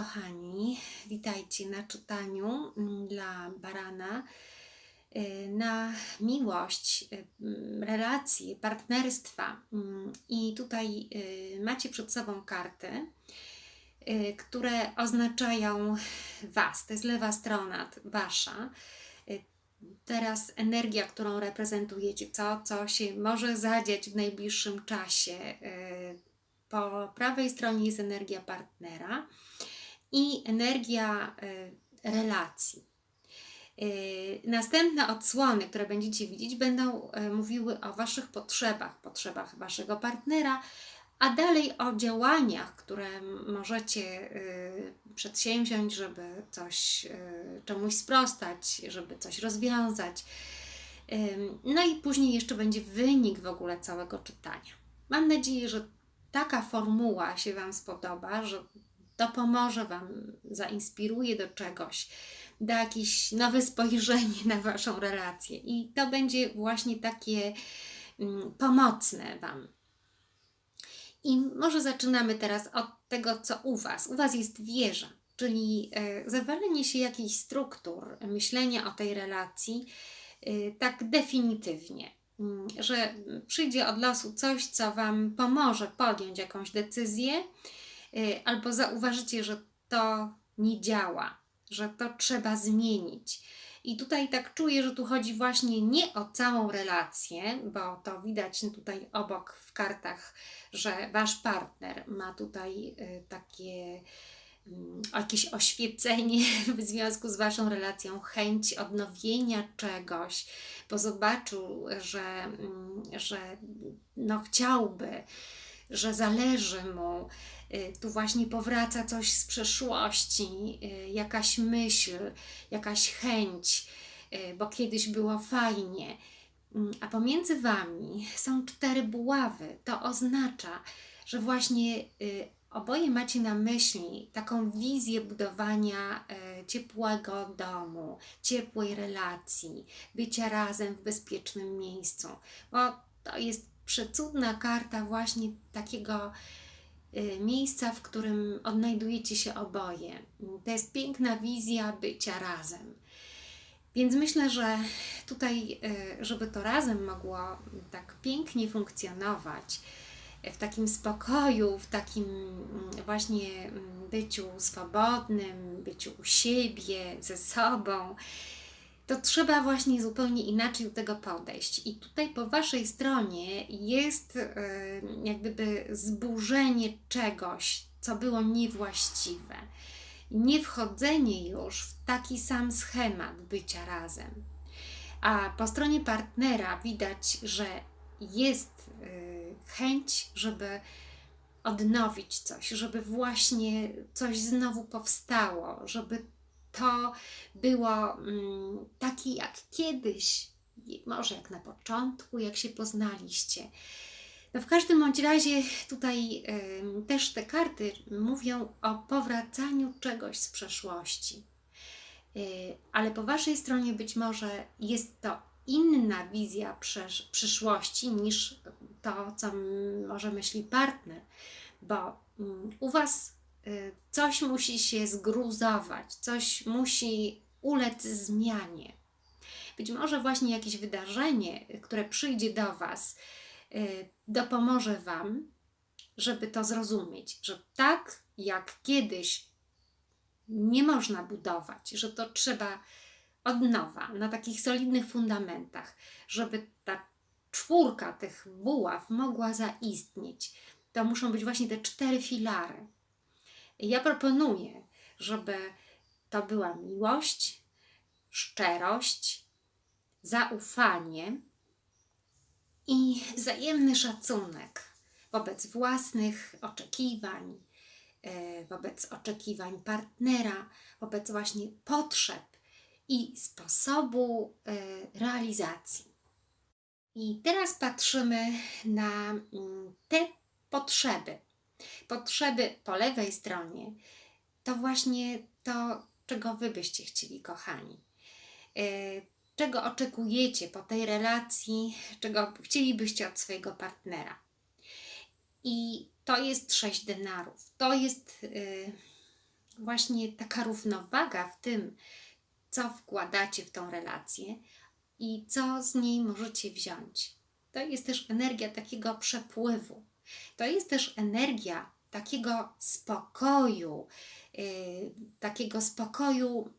kochani, witajcie na czytaniu mm, dla Barana y, na miłość, y, mm, relacje, partnerstwa. Mm, I tutaj y, macie przed sobą karty, które oznaczają Was. To jest lewa strona Wasza. Teraz energia, którą reprezentujecie, co, co się może zadziać w najbliższym czasie. Po prawej stronie jest energia partnera i energia y, relacji. Y, Następne odsłony, które będziecie widzieć, będą y, mówiły o Waszych potrzebach, potrzebach Waszego partnera, a dalej o działaniach, które możecie przedsięwziąć, żeby coś, czemuś sprostać, żeby coś rozwiązać. No i później jeszcze będzie wynik w ogóle całego czytania. Mam nadzieję, że taka formuła się Wam spodoba, że dopomoże Wam, zainspiruje do czegoś, da jakieś nowe spojrzenie na Waszą relację. I to będzie właśnie takie mm, pomocne Wam. I może zaczynamy teraz od tego, co u Was. U Was jest wieża, czyli e, zawalenie się jakichś struktur, myślenia o tej relacji e, tak definitywnie, Mm, że przyjdzie od losu coś, co Wam pomoże podjąć jakąś decyzję, albo zauważycie, że to nie działa, że to trzeba zmienić. I tutaj tak czuję, że tu chodzi właśnie nie o całą relację, bo to widać tutaj obok w kartach, że wasz partner ma tutaj y, takie mm, jakieś oświecenie w związku z waszą relacją, chęć odnowienia czegoś, bo zobaczył, że, mm, że no chciałby, że zależy mu. Y, Tu właśnie powraca coś z przeszłości, y, jakaś myśl, jakaś chęć, y, bo kiedyś było fajnie. Mm, A pomiędzy wami są cztery buławy. To oznacza, że właśnie oboje macie na myśli taką wizję budowania ciepłego domu, ciepłej relacji, bycia razem w bezpiecznym miejscu. Bo to jest przecudna karta właśnie takiego y, miejsca, w którym odnajdujecie się oboje. To jest piękna wizja bycia razem. Więc myślę, że tutaj, y, żeby to razem mogło tak pięknie funkcjonować, w takim spokoju, w takim mm, właśnie mm, byciu swobodnym, byciu u siebie, ze sobą, to trzeba właśnie zupełnie inaczej do tego podejść. I tutaj po Waszej stronie jest y, jak gdyby zburzenie czegoś, co było niewłaściwe. Nie wchodzenie już w taki sam schemat bycia razem. A po stronie partnera widać, że jest y, chęć, żeby odnowić coś, żeby właśnie coś znowu powstało, żeby to było mm, takie jak kiedyś, może jak na początku, jak się poznaliście. No w każdym bądź razie tutaj ym, też te karty mówią o powracaniu czegoś z przeszłości. Y, ale po Waszej stronie być może jest to inna wizja przyszłości niż to, co może myśli partner, bo mm, u Was y, coś musi się zgruzować, coś musi ulec zmianie. Być może właśnie jakieś wydarzenie, y, które przyjdzie do Was, y, dopomoże Wam, żeby to zrozumieć, że tak jak kiedyś nie można budować, że to trzeba od nowa, na takich solidnych fundamentach, żeby ta czwórka tych buław mogła zaistnieć. To muszą być właśnie te cztery filary. Ja proponuję, żeby to była miłość, szczerość, zaufanie i wzajemny szacunek wobec własnych oczekiwań, e, wobec oczekiwań partnera, wobec właśnie potrzeb i sposobu e, realizacji. I teraz patrzymy na mm, te potrzeby. Potrzeby po lewej stronie to właśnie to, czego Wy byście chcieli, kochani. E, Czego oczekujecie po tej relacji, czego chcielibyście od swojego partnera. I to jest sześć denarów. To jest y, właśnie taka równowaga w tym, co wkładacie w tą relację i co z niej możecie wziąć. To jest też energia takiego przepływu. To jest też energia takiego spokoju, yy, takiego spokoju,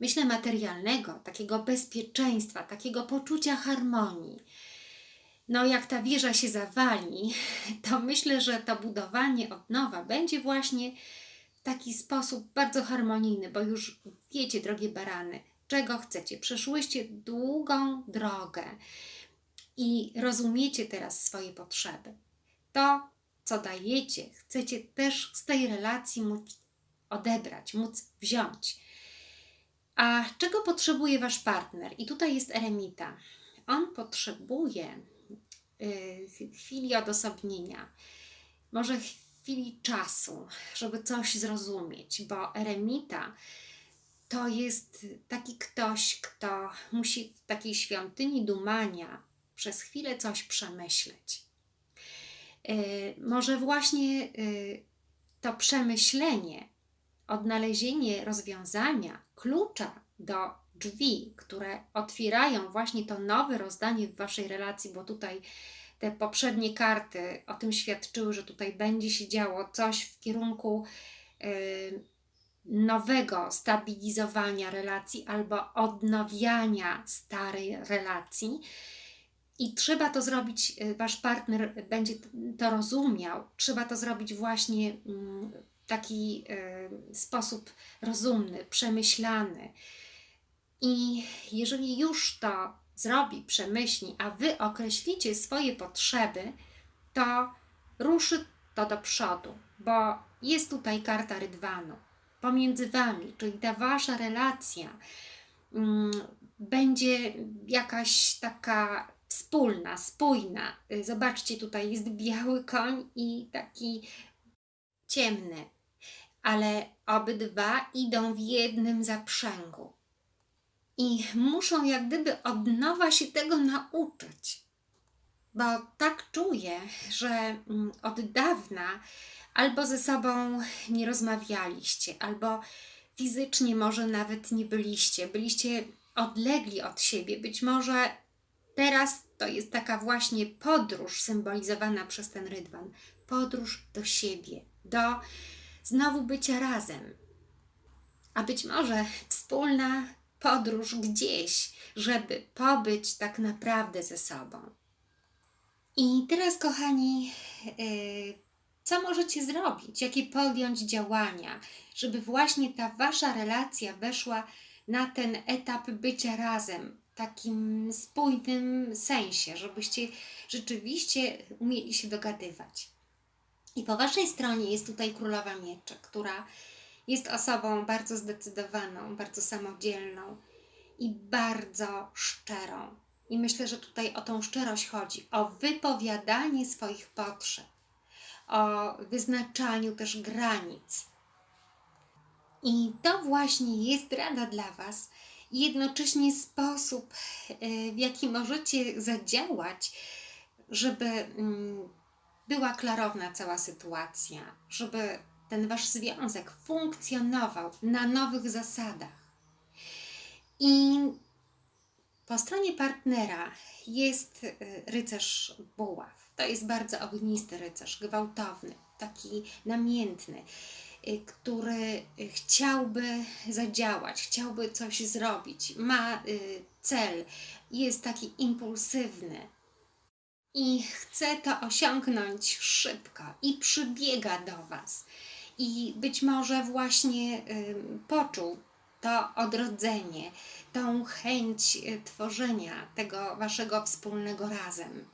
myślę, materialnego, takiego bezpieczeństwa, takiego poczucia harmonii. No, jak ta wieża się zawali, to myślę, że to budowanie od nowa będzie właśnie w taki sposób bardzo harmonijny, bo już wiecie, drogie barany, czego chcecie. Przeszłyście długą drogę i rozumiecie teraz swoje potrzeby. To, co dajecie, chcecie też z tej relacji móc odebrać, móc wziąć. A czego potrzebuje wasz partner? I tutaj jest eremita. On potrzebuje y, chwili odosobnienia, może chwili czasu, żeby coś zrozumieć, bo eremita to jest taki ktoś, kto musi w takiej świątyni dumania przez chwilę coś przemyśleć. Y, może właśnie y, to przemyślenie, odnalezienie rozwiązania, klucza do drzwi, które otwierają właśnie to nowe rozdanie w waszej relacji, bo tutaj te poprzednie karty o tym świadczyły, że tutaj będzie się działo coś w kierunku y, nowego stabilizowania relacji albo odnawiania starej relacji. I trzeba to zrobić, y, wasz partner będzie to rozumiał, trzeba to zrobić właśnie mm, w taki y, sposób rozumny, przemyślany. I jeżeli już to zrobi, przemyśli, a wy określicie swoje potrzeby, to ruszy to do przodu, bo jest tutaj karta rydwanu pomiędzy wami, czyli ta wasza relacja mm, będzie jakaś taka wspólna, spójna. Y, Zobaczcie, tutaj jest biały koń i taki ciemny, ale obydwa idą w jednym zaprzęgu. I muszą jak gdyby od nowa się tego nauczyć. Bo tak czuję, że mm, od dawna albo ze sobą nie rozmawialiście, albo fizycznie może nawet nie byliście, byliście odlegli od siebie. Być może teraz to jest taka właśnie podróż symbolizowana przez ten rydwan. Podróż do siebie, do znowu bycia razem. A być może wspólna podróż gdzieś, żeby pobyć tak naprawdę ze sobą. I teraz, kochani, yy, co możecie zrobić? Jakie podjąć działania, żeby właśnie ta wasza relacja weszła na ten etap bycia razem, takim spójnym sensie, żebyście rzeczywiście umieli się dogadywać. I po waszej stronie jest tutaj królowa mieczy, która jest osobą bardzo zdecydowaną, bardzo samodzielną i bardzo szczerą. I myślę, że tutaj o tą szczerość chodzi, o wypowiadanie swoich potrzeb, o wyznaczaniu też granic. I to właśnie jest rada dla Was i jednocześnie sposób, y, w jaki możecie zadziałać, żeby mm, była klarowna cała sytuacja, żeby ten Wasz związek funkcjonował na nowych zasadach. I po stronie partnera jest y, rycerz buław. To jest bardzo ognisty rycerz, gwałtowny, taki namiętny, który chciałby zadziałać, chciałby coś zrobić, ma y, cel, jest taki impulsywny i chce to osiągnąć szybko i przybiega do Was. I być może właśnie poczuł to odrodzenie, tą chęć y, tworzenia tego waszego wspólnego razem.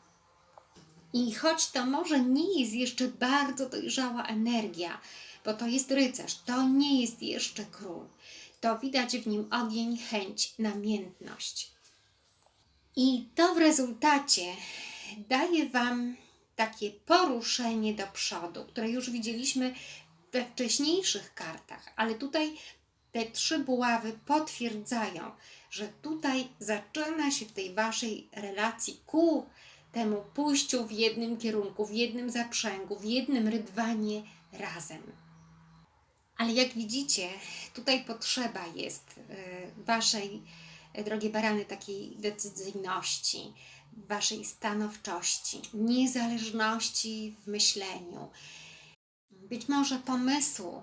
I choć to może nie jest jeszcze bardzo dojrzała energia, bo to jest rycerz, to nie jest jeszcze król, to widać w nim ogień, chęć, namiętność. I to w rezultacie daje Wam takie poruszenie do przodu, które już widzieliśmy we wcześniejszych kartach, ale tutaj te trzy buławy potwierdzają, że tutaj zaczyna się w tej waszej relacji ku temu pójściu w jednym kierunku, w jednym zaprzęgu, w jednym rydwanie razem. Ale jak widzicie, tutaj potrzeba jest y, Waszej, y, drogie barany, takiej decyzyjności, Waszej stanowczości, niezależności w myśleniu, być może pomysłu,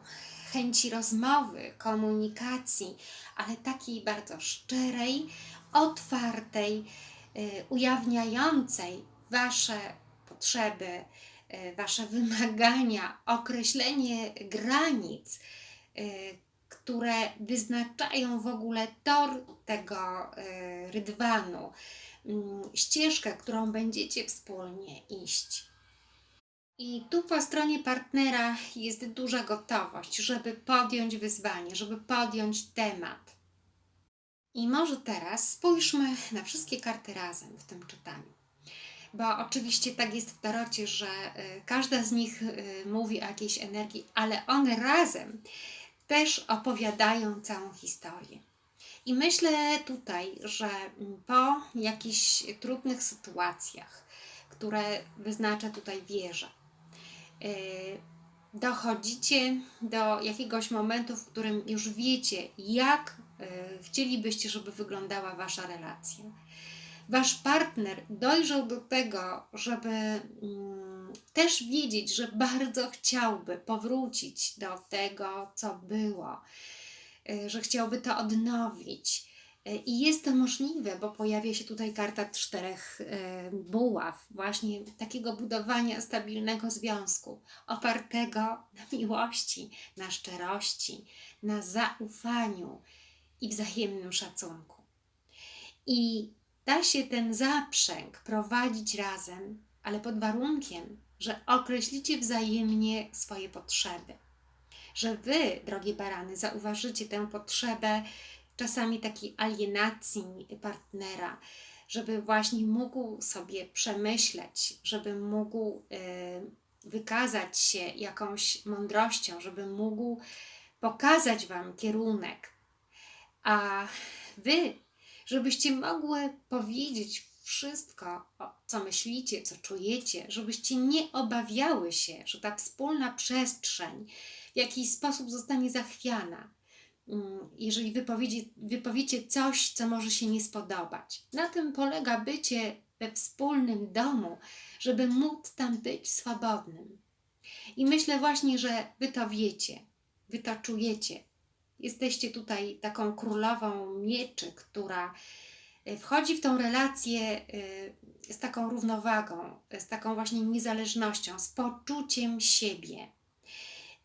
chęci rozmowy, komunikacji, ale takiej bardzo szczerej, otwartej, y, ujawniającej Wasze potrzeby, Wasze wymagania, określenie granic, y, które wyznaczają w ogóle tor tego y, rydwanu, mm, ścieżkę, którą będziecie wspólnie iść. I tu po stronie partnera jest duża gotowość, żeby podjąć wyzwanie, żeby podjąć temat. I może teraz spójrzmy na wszystkie karty razem w tym czytaniu. Bo oczywiście tak jest w tarocie, że y, każda z nich y, mówi o jakiejś energii, ale one razem też opowiadają całą historię. I myślę tutaj, że po jakichś trudnych sytuacjach, które wyznacza tutaj wieża, yy, dochodzicie do jakiegoś momentu, w którym już wiecie, jak chcielibyście, żeby wyglądała wasza relacja. Wasz partner dojrzał do tego, żeby mm, też wiedzieć, że bardzo chciałby powrócić do tego, co było, y, że chciałby to odnowić. Y, I jest to możliwe, bo pojawia się tutaj karta czterech y, buław, właśnie takiego budowania stabilnego związku, opartego na miłości, na szczerości, na zaufaniu i wzajemnym szacunku. I da się ten zaprzęg prowadzić razem, ale pod warunkiem, że określicie wzajemnie swoje potrzeby. Że wy, drogie barany, zauważycie tę potrzebę czasami takiej alienacji partnera, żeby właśnie mógł sobie przemyśleć, żeby mógł y, wykazać się jakąś mądrością, żeby mógł pokazać Wam kierunek. A Wy, żebyście mogły powiedzieć wszystko, co myślicie, co czujecie, żebyście nie obawiały się, że ta wspólna przestrzeń w jakiś sposób zostanie zachwiana, mm, jeżeli wypowiecie, wypowiecie coś, co może się nie spodobać. Na tym polega bycie we wspólnym domu, żeby móc tam być swobodnym. I myślę właśnie, że wy to wiecie, wy to czujecie. Jesteście tutaj taką królową mieczy, która Y, wchodzi w tą relację y, z taką równowagą, z taką właśnie niezależnością, z poczuciem siebie.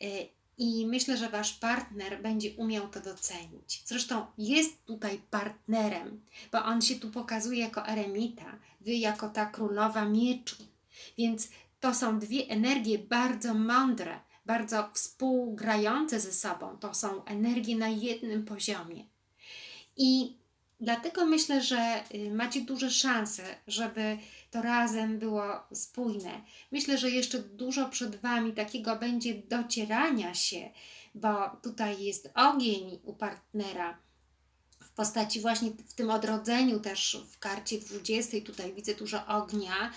Y, I myślę, że wasz partner będzie umiał to docenić. Zresztą jest tutaj partnerem, bo on się tu pokazuje jako eremita, wy jako ta królowa mieczu. Więc to są dwie energie bardzo mądre, bardzo współgrające ze sobą. To są energie na jednym poziomie. I Dlatego myślę, że y, macie duże szanse, żeby to razem było spójne. Myślę, że jeszcze dużo przed Wami takiego będzie docierania się, bo tutaj jest ogień u partnera w postaci właśnie w tym odrodzeniu też w karcie 20, tutaj widzę dużo ognia.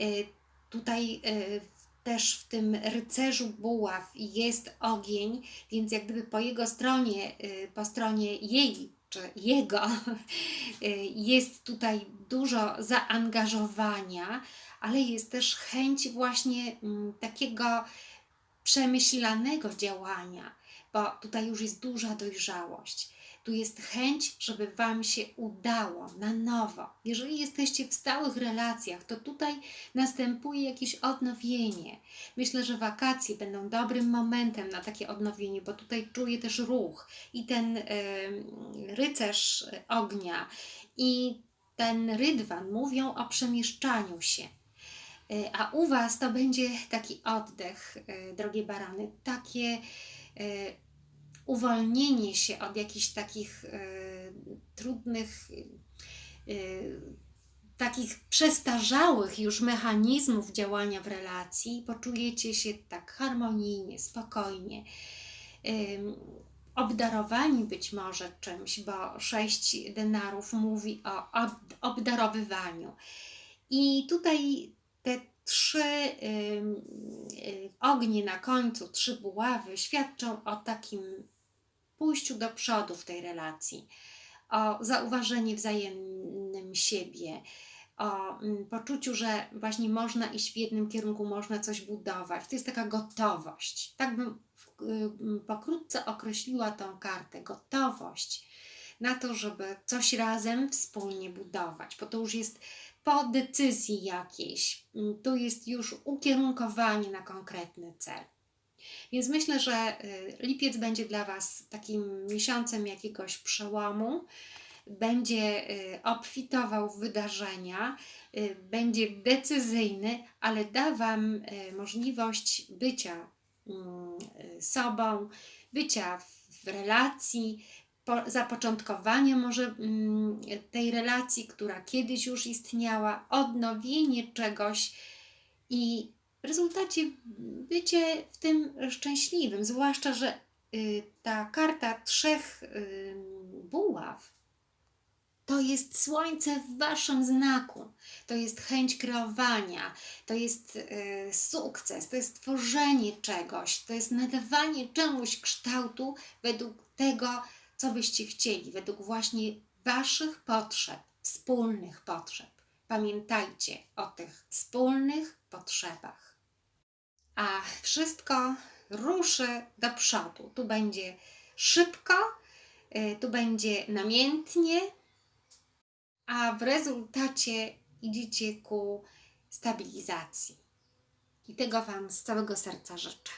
Y, tutaj y, też w tym rycerzu buław jest ogień, więc jak gdyby po jego stronie, po stronie jej czy jego jest tutaj dużo zaangażowania, ale jest też chęć właśnie mm, takiego przemyślanego działania, bo tutaj już jest duża dojrzałość. Tu jest chęć, żeby Wam się udało na nowo. Jeżeli jesteście w stałych relacjach, to tutaj następuje jakieś odnowienie. Myślę, że wakacje będą dobrym momentem na takie odnowienie, bo tutaj czuję też ruch i ten y, rycerz ognia i ten rydwan mówią o przemieszczaniu się. E, a u Was to będzie taki oddech, e, drogie barany, takie e, uwolnienie się od jakichś takich y, trudnych, y, takich przestarzałych już mechanizmów działania w relacji, poczujecie się tak harmonijnie, spokojnie. Obdarowani być może czymś, bo sześć denarów mówi o obdarowywaniu. I tutaj te trzy y, ognie na końcu, trzy buławy świadczą o takim pójściu do przodu w tej relacji, o zauważeniu wzajemnym siebie, o mm, poczuciu, że właśnie można iść w jednym kierunku, można coś budować. To jest taka gotowość. Tak bym w- ym, pokrótce określiła tą kartę. Gotowość na to, żeby coś razem wspólnie budować, bo to już jest po decyzji jakiejś, Mm, tu jest już ukierunkowanie na konkretny cel. Więc myślę, że y, lipiec będzie dla Was takim miesiącem jakiegoś przełomu, będzie y, obfitował w wydarzenia, y, będzie decyzyjny, ale da Wam możliwość bycia mm, sobą, bycia w relacji, po, zapoczątkowanie może mm, tej relacji, która kiedyś już istniała, odnowienie czegoś i w rezultacie bycie w tym szczęśliwym. Zwłaszcza, że y, ta karta trzech y, buław to jest słońce w waszym znaku. To jest chęć kreowania, to jest y, sukces, to jest tworzenie czegoś, to jest nadawanie czemuś kształtu według tego, co byście chcieli, według właśnie waszych potrzeb, wspólnych potrzeb. Pamiętajcie o tych wspólnych potrzebach. A wszystko ruszy do przodu. Tu będzie szybko, y, tu będzie namiętnie, a w rezultacie idziecie ku stabilizacji. I tego Wam z całego serca życzę.